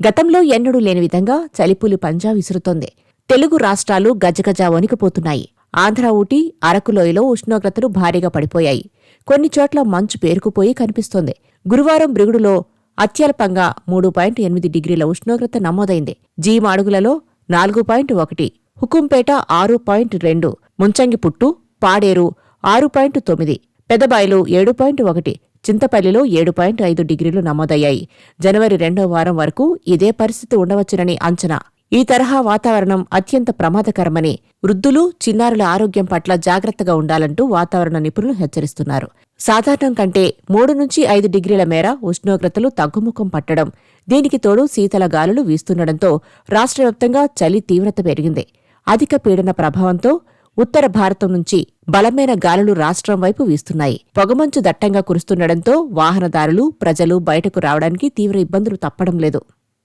గతంలో ఎన్నడూ లేని విధంగా చలిపులి పంజా విసురుతోంది. తెలుగు రాష్ట్రాలు గజగజ వణికిపోతున్నాయి. ఆంధ్ర ఊటీ అరకులోయలో ఉష్ణోగ్రతలు భారీగా పడిపోయాయి. కొన్ని చోట్ల మంచు పేరుకుపోయి కనిపిస్తోంది. గురువారం బ్రిగుడులో అత్యల్పంగా మూడు పాయింట్ ఎనిమిది డిగ్రీల ఉష్ణోగ్రత నమోదైంది. జీమాడుగులలో నాలుగు పాయింట్ ఒకటి హుకుంపేట ఆరు పాయింట్ రెండు ముంచంగిపుట్టు పాడేరు ఆరు పాయింట్ తొమ్మిది పెదబాయిలో ఏడు పాయింట్ ఒకటి చింతపల్లిలో ఏడు పాయింట్ ఐదు డిగ్రీలు నమోదయ్యాయి. జనవరి రెండో వారం వరకు ఇదే పరిస్థితి ఉండవచ్చునని అంచనా. ఈ తరహా వాతావరణం అత్యంత ప్రమాదకరమని వృద్ధులు చిన్నారుల ఆరోగ్యం పట్ల జాగ్రత్తగా ఉండాలంటూ వాతావరణ నిపుణులు హెచ్చరిస్తున్నారు. సాధారణం కంటే మూడు నుంచి ఐదు డిగ్రీల మేర ఉష్ణోగ్రతలు తగ్గుముఖం పట్టడం దీనికి తోడు శీతల గాలులు వీస్తుండటంతో రాష్ట్రవ్యాప్తంగా చలి తీవ్రత పెరిగింది. అధిక పీడన ప్రభావంతో ఉత్తర భారతం నుంచి బలమైన గాలులు రాష్ట్రం వైపు వీస్తున్నాయి. పొగమంచు దట్టంగా కురుస్తుండటంతో వాహనదారులు ప్రజలు బయటకు రావడానికి తీవ్ర ఇబ్బందులు తప్పడం లేదు.